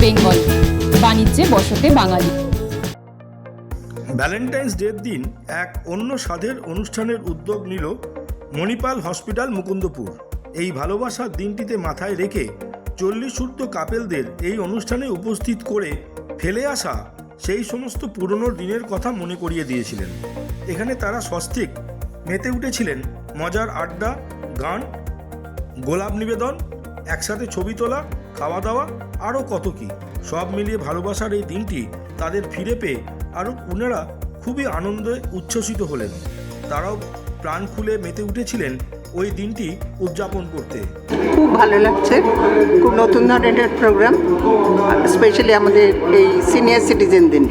বেঙ্গল। বাণিজ্যে বসতে বাঙালি। ভ্যালেন্টাইন্স ডের দিন এক অন্য স্বাদের অনুষ্ঠানের উদ্যোগ নিল মণিপাল হসপিটাল মুকুন্দপুর। এই ভালোবাসার দিনটিতে মাথায় রেখে চল্লিশ ঊর্ধ্ব কাপেলদের এই অনুষ্ঠানে উপস্থিত করে ফেলে আসা সেই সমস্ত পুরনো দিনের কথা মনে করিয়ে দিয়েছিলেন। এখানে তারা স্বস্তিক, মেতে উঠেছিলেন মজার আড্ডা, গান, গোলাপ নিবেদন, একসাথে ছবি তোলা, খাওয়া দাওয়া আরও কত কি? সব মিলিয়ে ভালোবাসার এই দিনটি তাদের ফিরে পেয়ে আরও ওনারা খুবই আনন্দে উচ্ছ্বসিত হলেন। তারাও প্রাণ খুলে মেতে উঠেছিলেন ওই দিনটি উদযাপন করতে। খুব ভালো লাগছে। খুব নতুন ধরনের প্রোগ্রাম স্পেশালি আমাদের এই সিনিয়র সিটিজেনদের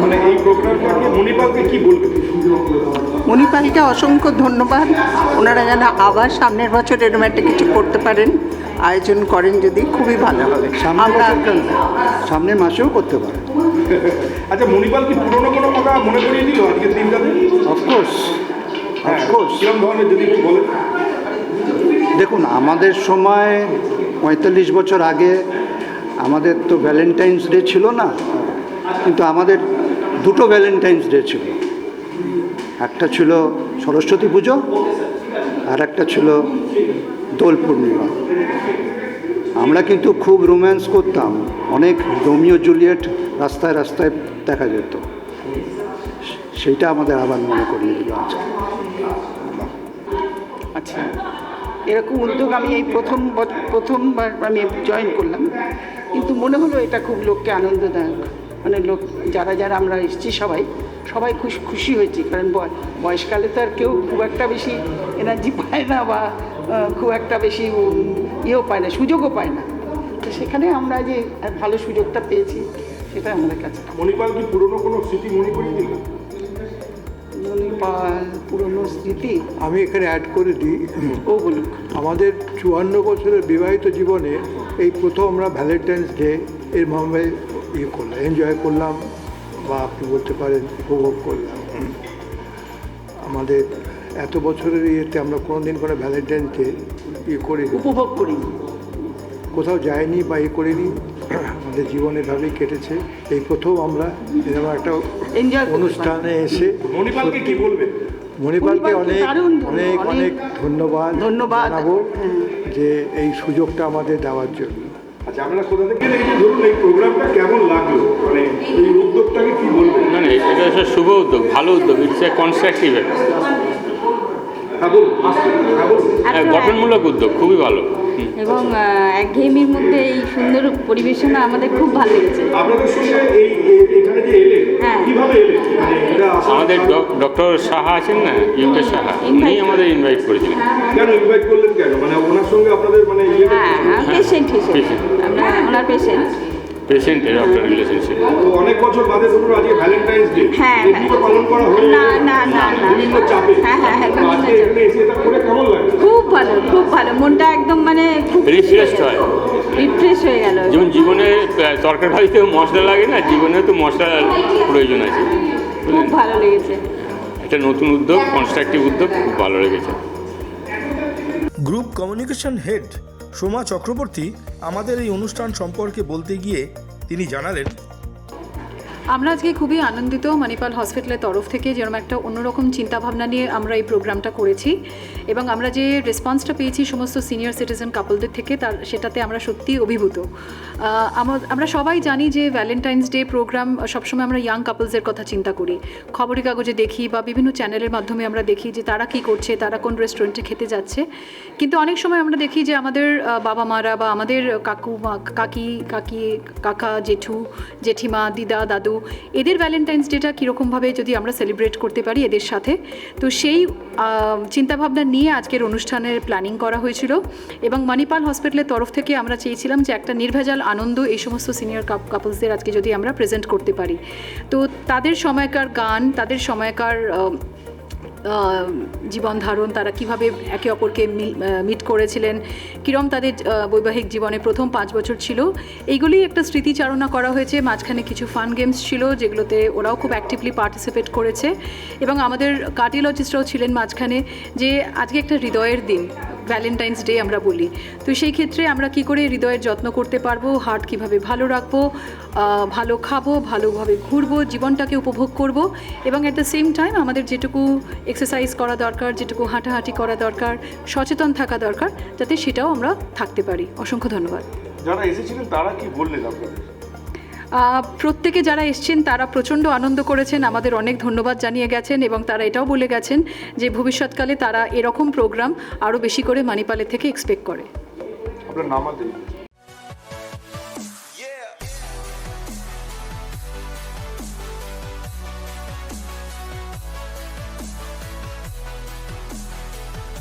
মানে প্রোগ্রামটা নিয়ে মণিপালকে মণিপালকে অসংখ্য ধন্যবাদ। ওনারা যেন আবার সামনের বছর এরকম একটা কিছু করতে পারেন। আয়োজন করেন যদি খুবই ভালো হবে। সামনের আমরা সামনের মাসেও করতে পারে আচ্ছা মণিপাল কি পুরোনো কোনো কথা মনে করিয়ে দিল আজকের দিনটাতে? অফকোর্স হ্যাঁ অফকোর্স কিরম ধরনের যদি একটু বলেন? দেখুন আমাদের সময় পঁয়তাল্লিশ বছর আগে আমাদের তো ভ্যালেন্টাইন্স ডে ছিল না কিন্তু আমাদের দুটো ভ্যালেন্টাইন্স ডে ছিল। একটা ছিল সরস্বতী পুজো আর একটা ছিল দোল পূর্ণিমা। আমরা কিন্তু খুব রোম্যান্স করতাম। অনেক রোমিও জুলিয়েট রাস্তায় রাস্তায় দেখা যেত। সেইটা আমাদের আবার মনে করিয়ে দিল আজকে আচ্ছা। এরকম উদ্যোগ আমি এই প্রথম প্রথমবার আমি জয়েন করলাম। কিন্তু মনে হলো এটা খুব লোককে আনন্দদায়ক। মানে লোক, যারা যারা আমরা এসেছি সবাই সবাই খুশি খুশি হয়েছি কারণ বয়- বয়সকালে তো আর কেউ খুব একটা বেশি এনার্জি পায় না বা খুব একটা বেশি ইয়েও পায় না সুযোগও পায় না। তো সেখানে আমরা যে ভালো সুযোগটা পেয়েছি সেটা আমাদের কাছে। মণিপাল কি পুরোনো কোনো স্মৃতি মনে করিয়ে দিল মণিপাল পুরনো স্মৃতি? আমি এখানে অ্যাড করে দিই। ও বলুন। আমাদের চুয়ান্ন বছরের বিবাহিত জীবনে এই প্রথম আমরা ভ্যালেন্টাইন্স ডে এর ভাবে ইয়ে করলাম এনজয় করলাম। বা আপনি বলতে পারেন উপভোগ করলাম। আমাদের এত বছরের ইয়েতে আমরা কোনো দিন কোনো ভ্যালেন্টাইন্স ডে ইয়ে করিনি। উপভোগ করি কোথাও যায়নি বা ইয়ে করিনি। আমাদের জীবনে ভাবেই কেটেছে। এই প্রথম আমরা এরকম একটা অনুষ্ঠানে এসে মণিপালকে কি বলবেন মণিপালকে অনেক অনেক অনেক ধন্যবাদ ধন্যবাদ। জানাব হ্যাঁ। যে এই সুযোগটা আমাদের দেওয়ার জন্য। আচ্ছা আমরা কোথা থেকে এই ধরুন এই প্রোগ্রামটা কেমন লাগল? মানে এই উদ্যোগটাকে কি বলবেন? না না এটা হচ্ছে শুভ উদ্যোগ ভালো উদ্যোগ ইটস এ কনস্ট্রাকটিভ হ্যাঁ আসুন, হ্যাঁ গঠনমূলক উদ্যোগ খুবই ভালো। এবং একঘেয়েমির মধ্যে এই সুন্দর পরিবেশনা আমাদের খুব ভালো লেগেছে। আপনাদের এই এই- এখানে যে এলেন হ্যাঁ। কীভাবে এলেন? মানে আমাদের ডক্টর সাহা আছেন না ইউকে সাহা উনি আমাদের ইনভাইট করেছিলেন। কেন ইনভাইট করলেন কেন? মানে সঙ্গে আপনাদের মানে ইয়ে হ্যাঁ পেশেন্ট হিসেবে। Patient. আমরা ওনার পেশেন্ট পেশেন্টের রিলেশনশিপ অনেক বছর বাদে ধরুন আজকে ভ্যালেন্টাইন্স ডে হ্যাঁ, পালন করা হয়ে না, না, না, না। বিভিন্ন চাপে। হ্যাঁ, হ্যাঁ, হ্যাঁ, আজকে এখানে এসে এটা করে কেমন লাগে? খুব ভালো খুব ভালো। মনটা একদম মানে খুব হয়। রিফ্রেশ হয়ে গেল। যেমন জীবনে তরকারি মশলা লাগে না জীবনেও তো মশলার প্রয়োজন আছে। খুব ভালো লেগেছে। একটা নতুন উদ্যোগ কনস্ট্রাকটিভ উদ্যোগ খুব ভালো লেগেছে। Group communication head Soma Chakraborty আমাদের এই অনুষ্ঠান সম্পর্কে বলতে গিয়ে তিনি জানালেন আমরা আজকে খুবই আনন্দিত মণিপাল হসপিটালের তরফ থেকে যেরকম একটা অন্যরকম চিন্তাভাবনা নিয়ে আমরা এই প্রোগ্রামটা করেছি। এবং আমরা যে রেসপন্সটা পেয়েছি সমস্ত সিনিয়র সিটিজেন কাপলদের থেকে, তার সেটাতে আমরা সত্যি অভিভূত। আমরা সবাই জানি যে ভ্যালেন্টাইন্স ডে প্রোগ্রাম সবসময় আমরা ইয়াং কাপলসের কথা চিন্তা করি। খবরের কাগজে দেখি বা বিভিন্ন চ্যানেলের মাধ্যমে আমরা দেখি যে তারা কি করছে, তারা কোন রেস্টুরেন্টে খেতে যাচ্ছে। কিন্তু অনেক সময় আমরা দেখি যে আমাদের বাবা মারা বা আমাদের কাকু কাকি কাকি, কাকা, জেঠু, জেঠিমা, দিদা, দাদু এদের ভ্যালেন্টাইন্স ডেটা কীরকমভাবে যদি আমরা সেলিব্রেট করতে পারি এদের সাথে? তো সেই চিন্তাভাবনা নিয়ে আজকের অনুষ্ঠানের প্ল্যানিং করা হয়েছিল এবং মানিপাল হসপিটালের তরফ থেকে আমরা চেয়েছিলাম যে একটা নির্ভেজাল আনন্দ এই সমস্ত সিনিয়র কাপলসদের আজকে যদি আমরা প্রেজেন্ট করতে পারি। তো তাদের সময়কার গান, তাদের সময়কার জীবন ধারণ, তারা কীভাবে একে অপরকে মিট করেছিলেন, কিরম তাদের বৈবাহিক জীবনে প্রথম পাঁচ বছর ছিল এইগুলি একটা স্মৃতিচারণা করা হয়েছে, মাঝখানে কিছু ফান গেমস ছিল, যেগুলোতে ওরাও খুব অ্যাক্টিভলি পার্টিসিপেট করেছে, এবং আমাদের কার্ডিওলজিস্টরাও ছিলেন মাঝখানে, যে আজকে একটা হৃদয়ের দিন। ভ্যালেন্টাইন্স ডে আমরা বলি। তো সেই ক্ষেত্রে আমরা কি করে হৃদয়ের যত্ন করতে পারব হার্ট কীভাবে ভালো রাখব ভালো খাব, ভালোভাবে ঘুরবো, জীবনটাকে উপভোগ করব এবং অ্যাট দ্য সেম টাইম আমাদের যেটুকু এক্সারসাইজ করা দরকার, যেটুকু হাঁটাহাঁটি করা দরকার, সচেতন থাকা দরকার, যাতে সেটাও আমরা থাকতে পারি। অসংখ্য ধন্যবাদ। যারা এসেছিলেন তারা কি বললেন আপনাদের? প্রত্যেকে যারা এসছেন, তারা প্রচণ্ড আনন্দ করেছেন, আমাদের অনেক ধন্যবাদ জানিয়ে গেছেন এবং তারা এটাও বলে গেছেন যে ভবিষ্যৎকালে তারা এরকম প্রোগ্রাম আরও বেশি করে মানিপালের থেকে এক্সপেক্ট করে আপনার নাম।